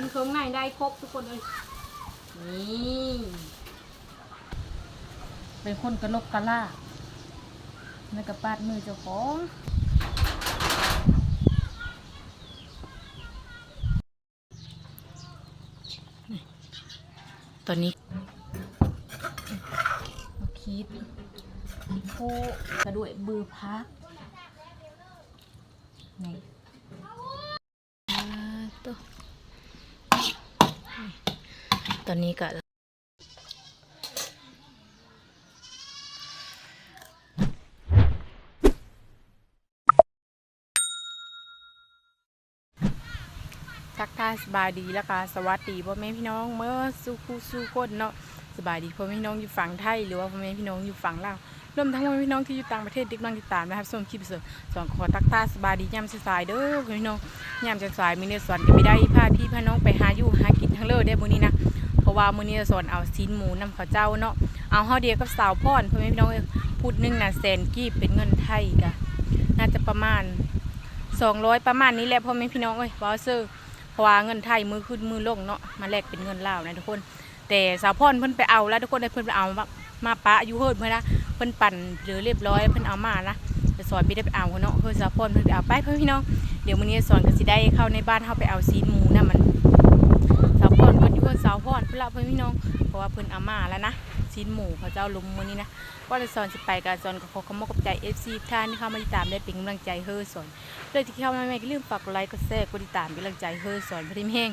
นเครื่องในได้ครบทุกคนเลย นี่เป็นคนกระลกกระล่าไม่กระปาดมือเจ้าของตอนนี้คิดโคกระด้วยบือพักนี่อ่าตัว ตอนนี้ก็ทักทายสบายดีแล้วก็สวัสดีพ่อแม่พี่น้องเมื่อสู้คู่สู้คนเนาะสบายดีพ่อแม่พี่น้องอยู่ฝั่งไทยหรือว่าพ่อแม่พี่น้องอยู่ฝั่งลาวรวมทั้งพ่อแม่พี่น้องที่อยู่ต่างประเทศที่กำลังติดตามนะครับส่งคลิปเสริมสอนขอทักทายสบายดีย่ำสายเด้อพ่อแม่พี่น้องย่ำสายมีเนื้อสอนก็ไม่ได้พาพี่พาน้องไปหาอยู่หากินทั้งเลิศได้มื้อนี้นะ ราะว่ามื้อนี้จะสอนเอาซีนหมูนำข้าวเจ้าเนาะเอาเฮาเดียวกับสาวพรพ่อแม่พี่น้องเอ้ยพูดหนึงน่ะแสนกีบเป็นเงินไทยก็น่าจะประมาณ200ประมาณนี้แหละพ่อแม่พี่น้องเอ้ยบอสเซอร์เพราะว่าเงินไทยมือขึ้นมือลงเนาะมาแลกเป็นเงินลาวนะทุกคน แต่สาวพรเพิ่นไปเอาแล้วทุกคนเพิ่นไปเอามามาปะอยู่เฮิรนเพิ่นนะเพิ่นปั่นหลือเรียบร้อยเพิ่นเอามานะแต่สอนไม่ได้ไปเอาเนาะเพิ่นสาวพรเพิ่นไปเอาไปเพื่อนพี่น้องเดี๋ยวมื้อนี้สอนก็สิได้เข้าในบ้านเฮาไปเอาซีนหมูนะมัน พิ่นอยู่กับสาวพรเพิ่นละเพื่อนพี่น้องเพราะว่าเพิ่นเอามาแล้วนะซีนหมูเขาเจ้าลุมมื้อนี้นะก็เลยสอนสิไปกับสอนก็ขอขอบคุณกับใจ FC ทุกท่านที่เข้ามาติดตามได้เป็นกำลังใจเฮ้อสอนเลยที่เข้ามาใหม่ก็ลืมฝากกดไลค์กดแชร์กดติดตามเป็นกำลังใจเฮ้อสอนพริมแห้ง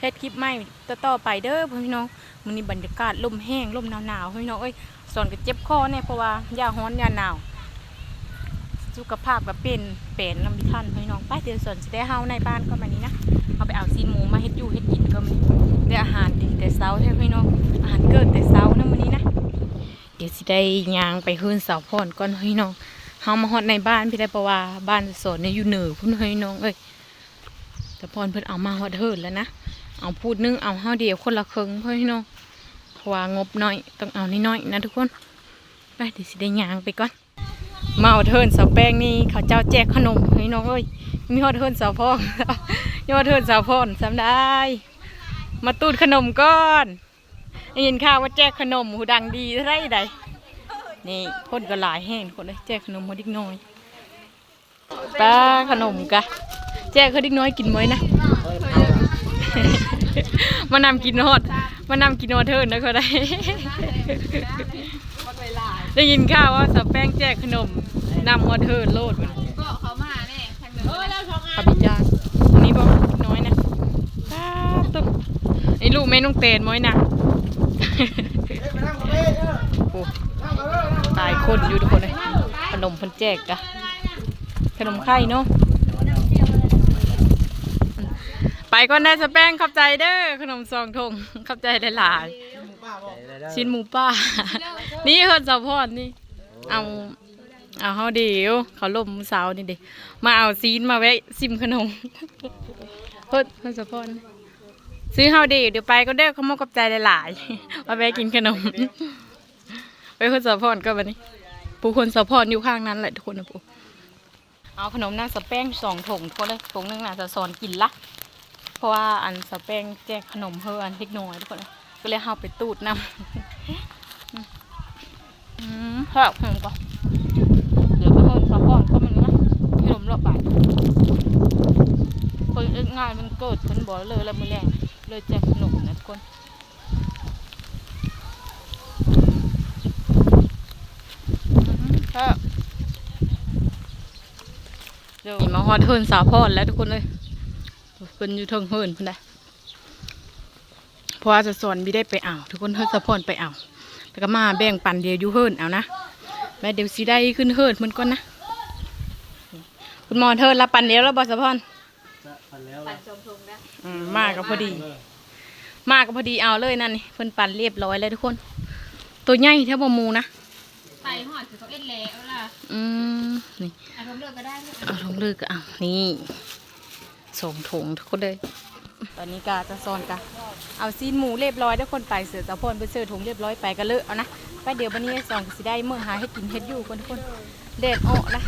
เฮ็ดคลิปใหม่ต่อๆไปเด้อพี่น้องมื้อนี้บรรยากาศลมแห้งลมหนาวๆพี่น้องเอ้ยสอนก็เจ็บคอแน่เพราะว่ายาฮ้อนยาหนาวสุขภาพก็เป็นเป็นลำบิทันพี่น้องไปเดี๋ยวสอนสิได้เฮาในบ้านก็มานี้นะ เช้าใช่พี่น้องอาหารเกิดแต่เช้านะมื้อนี้นะ เดี๋ยวสิได้ยางไปฮื้นเสาพรก่อนพี่น้องเฮามาฮอดในบ้านพี่ได้เพราะว่าบ้านสอนเนี่ยอยู่เหนือพุ่นเฮ้ยน้องเอ้ยแต่พรเพิ่นเอามาฮอดเฮิรนแล้วนะเอาพูดนึงเอาเฮาเดียวคนละครึ่งเพื่อนพี่น้องเพราะว่างบน้อยต้องเอาน้อยๆนะทุกคนไปเดี๋ยวสิได้ยางไปก่อนมาเอาเทิร์นเสาแป้งนี่เขาเจ้าแจกขนมเฮ้ยน้องเอ้ยมีฮอดเทิร์นเสาพ่องมีอดเทิร์นเสาพ่อนจำได้ มาตูดขนมก่อนได้ยินข่าวว่าแจกขนมหูดังดีไรใดนี่คนก็หลายแห้งคนเลยแจกขนมมาดิกน้อยป้าขนมกะแจกเขาดิกน้อยกินมั้ยนะมานำกินฮอดมานำกินฮอดเทิร์นนะเขาได้ ได้ยินข่าวว่าสาวแป้งแจกขนมนำฮอดเทิร์นโลดมันก็เขามาแน่ทางเดินขับอีจานอันนี้บอกกินน้อยนะป้าตุ๊กไอ้ ลูกแม่น้องเตนมั้ยนะโอ้ตายคนอยู่ทุกคนเลยขนมพันแจกกะขนมไข่เนาะไปก่อนได้สแป้งขอบใจเด้อขนมซองทงขอบใจหลายๆชิ้นหมูป้า นี่เฮิร์นสาวพรนี่ เอาเอาเขาเดียวเขาล่มสาวนี่เด็มาเอาซีนมาแวะซิมขนมเฮิร์นเฮิร์นสาวพร ซื้อเฮาดีเดี๋ยวไปก็เด้อเขามากับใจหลายๆมาแวะกินขนมไปคนสะพอนก็วันนี้ ผู้คนสะพอนอยู่ข้างนั้นแหละทุกคนนะปูเอาขนมหน้าสะแป้งสองถุงทุกคนเลยถุงนึงน่าจะสอนกินละเพราะว่าอันสะแป้งแจกขนมเพื่ออันเล็กน้อยทุกคนเลยก็เลยเอาไปตูดนำอืมเฮ้ยขนมก่อนเดี๋ยวไปคนสะพอนก็มันนะขนมรอบบ่ายคนง่ายมันเกิดคนบอกเลยแล้วมือแรง เลยแจกขนมนะทุกคนครับเดี๋ยวมาฮอดเฮิร์นสาวพรแล้วทุกคนเลยเป็นอยู่เทิงเฮิร์นพุ่นได้เพราะว่าจะสอนบีได้ไปเอาทุกคนเฮิร์นสาวพรไปเอาแล้วก็มาแบ่งปันเดียวอยู่เฮิร์นเอานะแม่เดี๋ยวสิได้ขึ้นเฮิร์นมันก่อนนะคุณหมอเทิร์นรับปันเดียวแล้วบอสะพอนาวพรปั่นชมชมนะอืมมาก็พอดีมาก็พอดีเอาเลยนั่นนี่เพิ่นปั่นเรียบร้อยแล้วทุกคน ตัวใหญ่เท่าบะมูนะไปหอดคือเขาเอ็ดแล้วล่ะอืมนี่อารมณ์เลือกก็ได้ลูกเอาลงเลือกก็เอานี่ส่งถุงทุกคนเลยตอนนี้กาจะซอนกะเอาซีนหมูเรียบร้อยทุกคนไปเสือตะพนไปเสือถุงเรียบร้อยไปก็เลอะเอานะไปเดี๋ยววันนี้สองก็สิได้เมื่อหาให้กินเฮ็ดอยู่คนทุกคนเด็ดโอะนะ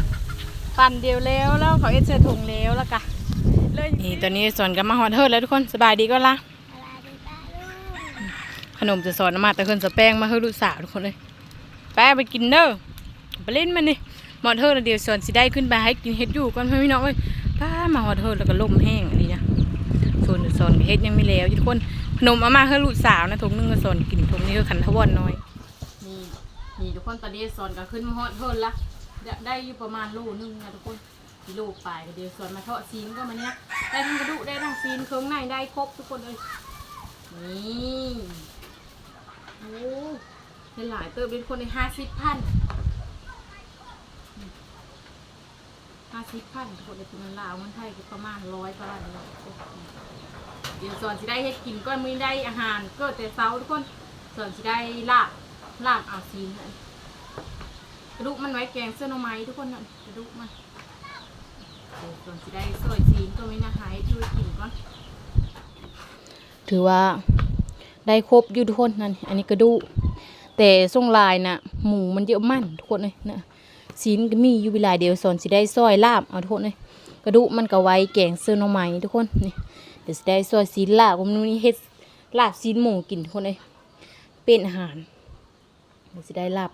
ปั่นเดียวแล้วแล้วเขาเอ็ดเสือถุงแล้วแล้วกะ เลยนี่ตอนนี้สอนกันมาฮอดเฮิร์ดแล้วทุกคนสบายดีก็ละขนมจะสอนมาแต่เพิ่นสแป้งมาเฮือลูกสาวทุกคนเลยแป้งไปกินเด้อไปเล่นมันนี่หมอดเฮิร์ดแล้วเดี๋ยวสอนสิได้ขึ้นไปให้กินเฮ็ดอยู่ก่อนเพื่อนพี่น้องเอ้ยป้ามาฮอดเฮิร์ดแล้วก็ล่มแห้งอันนี้นะส่วนสอนเฮ็ดยังไม่แล้วอยู่ทุกคนขนมเอามาเฮือลูกสาวนะถุงหนึงก็สอนกินถุงนี้ก็ขันทะวันน้อยนี่นี่ทุกคนตอนนี้สอนก็ขึ้นมาฮอดเฮิร์ดละได้อยู่ประมาณโลนึงนะทุกคน กิโลปลายก็เดียวส่วนมาเทาะซีนก็มาเนี้ยได้ทั้งกระดูกได้ทั้งซีนเครื่องในได้ครบทุกคนเลยนี่โอ้ได้หลายเติบเป็นคนในห้าสิบพันห้าสิบพันคนในเป็นลาวมันไทยก็ประมาณร้อยประมาณนี้เดี๋ยวส่วนสิได้เฮ็ดกินก็มือได้อาหารก็แต่เช้าทุกคนส่วนสิได้ลาบลาบเอาซีนนั่นกระดูกมันไว้แกงเสื้อหน่อไม้ทุกคนนั่นกระดูกมัน ส่วนสิได้สวยซีนก็ไม่น่าหายช่วยกินก่อนถือว่าได้ครบอยู่ทุกคนนั่นอันนี้กระดูแต่ทรงลายน่ะหมูมันเยอะมั่นทุกคนเลยนะซีนก็มีอยู่เวลาเดียวส่วนสิได้ซอยลาบเอาทุกคนเลยกระดูมันก็ไว้แกงเสื้อน่อไม้ทุกคนนี่เดี๋ยวสิได้ซอยซีนลาบผมนี่เฮ็ดลาบซีนหมูกินทุกคนเลยเป็นอาหารเดี๋ยวสิได้ลาบ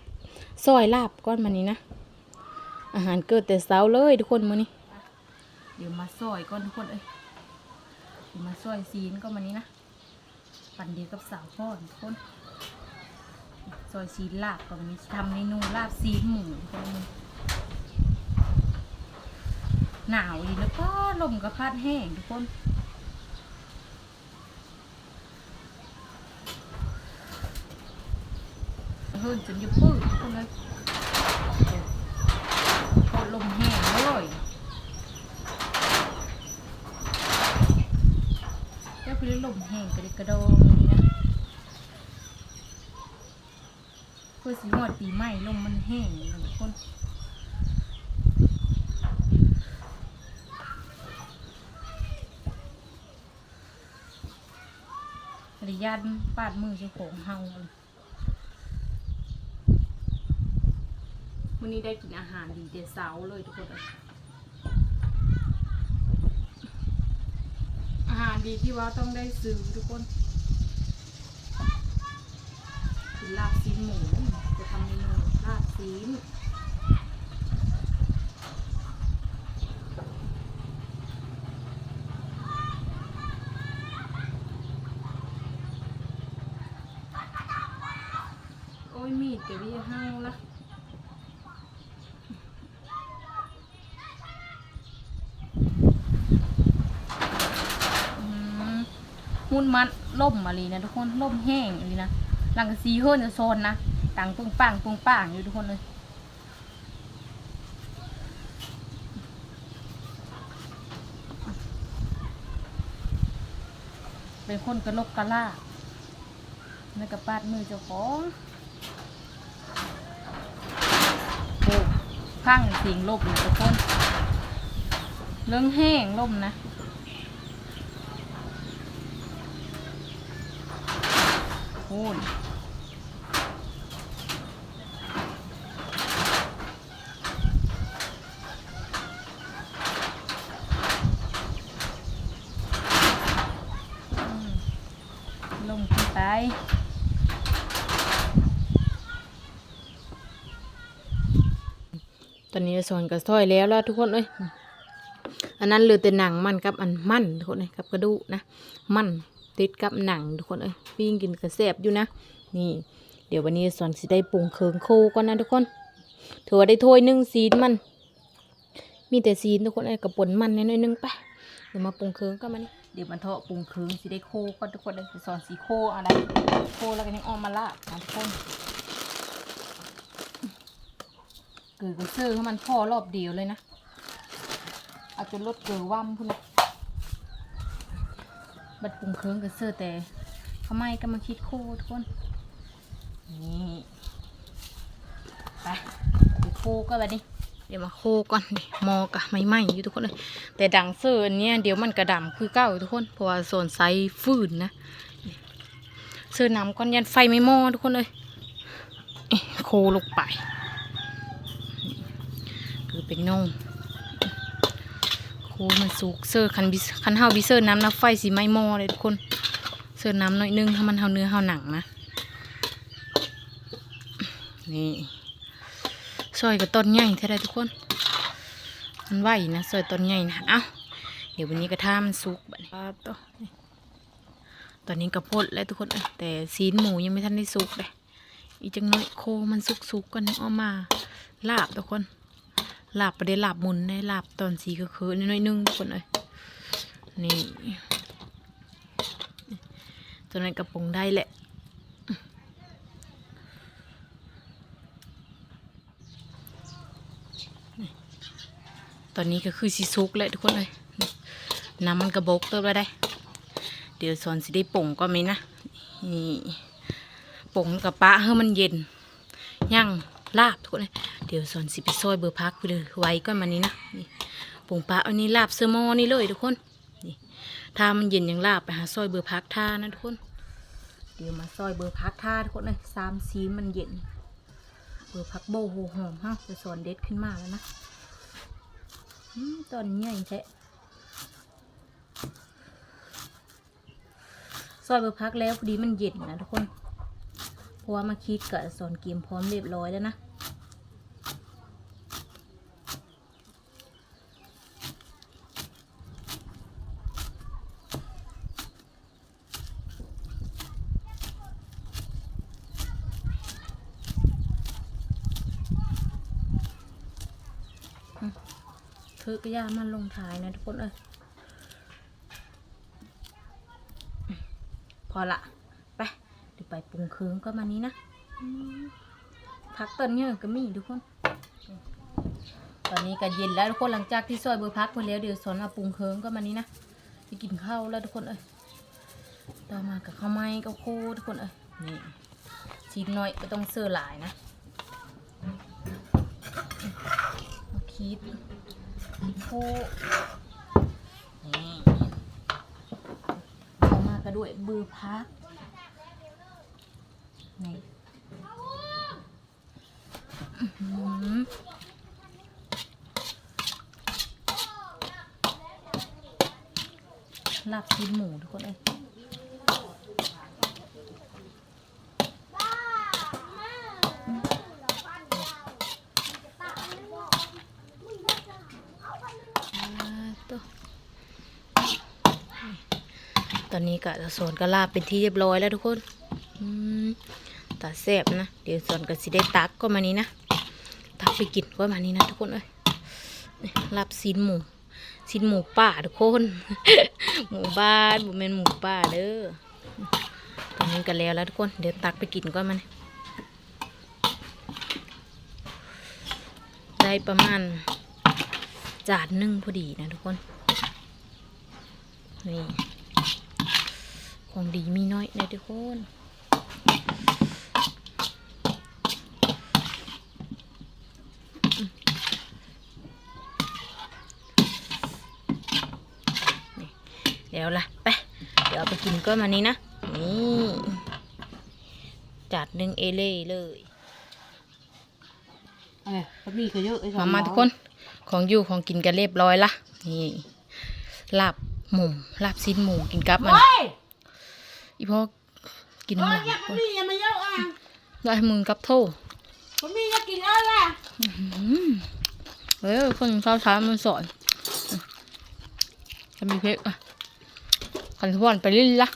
ซอยลาบก้อนมันนี้นะ อาหารเกิดแต่เช้าเลยทุกคนมื้อนี้ เดี๋ยวมาซอยก่อนทุกคนเอ้ยเดี๋ยวมาซอยซีนก็มานี้นะปั่นเดียวกับสาวพ่อทุกคนซอยซีนลาบก็วันนี้ทำเมนูลาบซีนหมูทุกคนหนาวดีแล้วก็ลมกระพัดแห้งทุกคนเฮิรนจนจะปื้ดทุกคนเลยโคตรลมแห้งเลย เจ้า คือลมแห้งกระดิกกระดองนี่นะเพื่อสีหอดปีใหม่ลมมันแห้งนะทุกคนระยานปาดมือเจ้าของเฮาเลยวันนี้ได้กินอาหารดีเดเสาเลยทุกคนเลย อาหาร ดีที่ว่าต้องได้ซื้อทุกคนลาบซีนหมูจะทำเมนูลาบซีนโอ้ยมีดเก็บไว้ให้ละอืม หุ่นมันล่มมาเลยนะทุกคนล่มแห้งเลยนะหลังกซีเฮิรนจะโซนนะตังปึ้งปังปึ้งปังอยู่ทุกคนเลยเป็นคนกระลกกระล่าในกระปาดมือเจ้าของโอ้พังสิงลมนะทุกคน เรื่องแห้งล่มนะ พูนอืมลงขึ้นไปตอนนี้สอนกับซอยแล้วแล้วทุกคนเอ้ยอันนั้นเหลือแต่หนังมันกับอันมันทุกคนเลยกับกระดูกนะมัน ติดกับหนังทุกคนเอ้ยปิ้งกินกระแสบอยู่นะ นี่ เดี๋ยววันนี้สอนสิได้ปรุงเคืองโคก่อนนะทุกคนถือว่าได้ถ้วยหนึ่งซีนมัน มีแต่ซีนทุกคนเอ้ยกับปนมันน้อยนึงไปเดี๋ยวมาปรุงเคืองก็มานี่เดี๋ยวมันเทาะปรุงเคืองสิได้โคก่อนทุกคนเลยสอนสีโคอะไรโคแล้วก็ยังออมมาลาบนะทุกคนเกลือก็ซื้อให้มันพอรอบเดียวเลยนะ เอาจนลดเกลือว่ำพุ่นนะ บัดปรุงเครื่องกับเสื้อแต่เขาไม่ก็มาคิดโคทุกคน นี่ ไปไปโคก็แบบนี้เดี๋ยวมาโคก่อนมอกะไม่ไหมอยู่ทุกคนเลย แต่ดังเสื้ออันเนี้ยเดี๋ยวมันกระดำคือเก้าทุกคน เพราะว่าโซนไซส์ฟืนนะ เสื้อน้ำก้อนยันไฟไม่มอทุกคนเลย โคลงไป คือเป็นน่องู้มันสุกเสิร์คันบิคันเฮาบิเสิร์น้ำน้ำไฟสีไม้หม้อเลยทุกคน เสิร์น้ำหน่อยนึงถ้ามันเฮาเนื้อเฮาหนังนะ นี่ซอยกับต้นใหญ่เท่าไรทุกคน มันไหวนะซอยต้นใหญ่นะ เอ้า เดี๋ยววันนี้กระทามันสุกแบัดนี้อ่าตัวตอนนี้กระพดแล้วทุกคน แต่ซีนหมูยังไม่ทันได้สุกเลย อีกจังน้อยโคมันสุกๆก่อนนึงเอามา ลาบทุกคน หลาบประเดี๋ยวหลาบมุนได้ลาบตอนสีก็คือนิดน่อยนึงทุกคนเอ้ยนี่ตัวนั้นกระปุงได้แหละตอนนี้ก็คือสีซุกเลยทุกคนเลยน้ำมันกระบกเติมแล้วได้ เดี๋ยวสอนสิได้ป่งก็ไหมนะนี่ป่งกับปะให้มันเย็นย่างลาบทุกคนเลย เดี๋ยวสอนสิไปซอยเบอร์พักไปเลยไว้ก่อนมานี้นะนี่ปงปะอันนี้ลาบเซอร์มอนี่เลยทุกคนนี่ถ้ามันเย็นยังลาบไปหาซอยเบอร์พักท่านะทุกคน เดี๋ยวมาซอยเบอร์พักท่าทุกคนเลยสามสีมันเย็น เบอร์พักโบโหหอมฮะจะสอนเด็ดขึ้นมาแล้วนะอืมตอนใหญ่แท้ซอยเบอร์พักแล้วพอดีมันเย็นนะทุกคน เพราะว่ามาคิดกับสอนเกมพร้อมเรียบร้อยแล้วนะ เธอก็ย่ามันลงท้ายนะทุกคนเอ้ยพอละไปเดี๋ยวไปปรุงเครื่องก็มานี้นะพักตอนเนี้ยก็มีทุกคน ตอนนี้ก็เย็นแล้วทุกคนหลังจากที่ซอยเบอร์พักไปแล้วเดี๋ยวสอนเอาปรุงเครื่องก็มานี้นะไปกินข้าวแล้วทุกคนเอ้ยต่อมากับข้าวไม้กับโคทุกคนเอ้ยนี่ชิ้นน้อยก็ต้องเสื้อหลายนะเอาคิด คนี่เอามากระด้วยบือพักนี่ลาบชิ้นหมูทุกคนเอ้ยอ่าตัว ตอนนี้กะสวนกะลาบเป็นที่เรียบร้อยแล้วทุกคนตาแซ่บนะ เดี๋ยวสวนก็สิได้ตักก็มานี้นะ ตักไปกินก็มานี้นะทุกคนเอ้ยลาบซีนหมูซีนหมูป่าทุกคน หมูบ้านบุเป็นหมูป่าเด้อตอนนี้ก็แล้วแล้วทุกคน เดี๋ยวตักไปกินก็มานได้ประมาณจานนึ่งพอดีนะทุกคน นี่ ของดีมีน้อยนะทุกคนเดี๋ยวละไป เดี๋ยวเอาไปกินก้อนมานี้นะ นี่จัดหนึ่งเอเล่เลยอะไรก็มีก็เยอะไอ้สองมามาน้องทุกคน ของอยู่ของกินกันเรียบร้อยละนี่ลาบหมูลาบซีนหมูกินกับมันเฮ้ย อีพ่อกินเฮ้หยมูอยากมีอย่ามาเยอะอะได้มึงกับโทผมมีอยากกินอะไรอะเฮ้ยคนข้าวช้ามันสอนจะมีเพกอะขันทวนไปลิ้นละ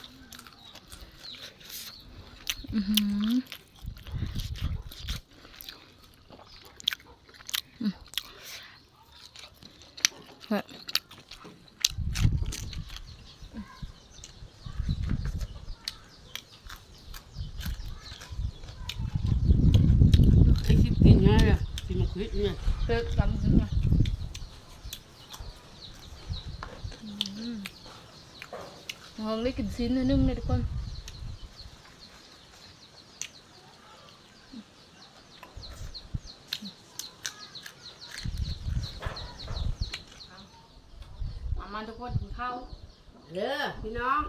อื้อหืออืมเฮ้ย ไอ้ชิบกินไงอะกินมะขวิดเนี่ย เพกกันนะ ลองได้กินซีนนิดนึงเลยทุกคนมามาทุกคนกินข้าวเด้อพี่น้อง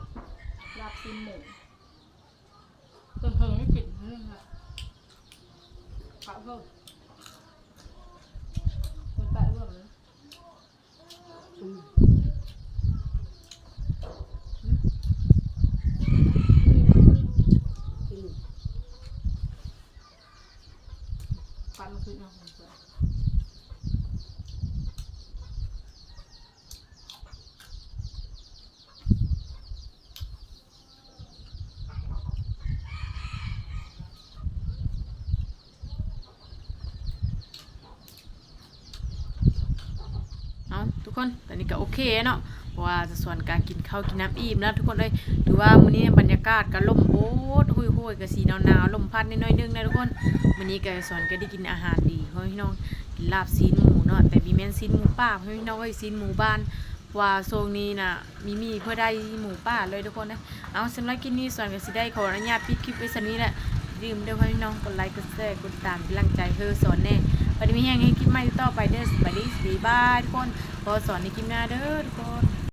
ลาบซีนหมูเพิ่งเพิ่งไม่กินนึงค่ะข้าวเพิ่มมันแปะเพิ่มนะ อืม ค นตอนนี้ก็โอเคเนาะเพราะว่าจะส่วนการกินข้าวกินน้ำอิ่มแล้วทุกคนเลยถือว่ามื้อนี้บรรยากาศก็ลมโบดหุยๆก็สีหนาวๆลมพัดนิดหน่อยนึงนะทุกคนมื้อนี้ก็สอนก็ได้กินอาหารดีเพราะพี่น้องกินลาบซีนหมูเนาะแต่บีแม่นซีนหมูป่าเพราะพี่น้องเอ้ยซีนหมูบ้านว่าโซงนี้น่ะมีมีเพื่อได้หมูป่าเลยทุกคนนะเอาสำหรับกินนี้สอนก็สิได้ขออนุญาตปิดคลิปไว้สันนี้แหละอย่าลืมเด้อพี่น้องกดไลค์กดแชร์กดติดตามเป็นกำลังใจเพื่อสอนแน่ วันนี้มีแห้งให้คลิปใหม่ต่อไปเด้อสวัสดีสวัสดีบายทุกคนพอสอนในคลิปหน้าเด้อทุกคน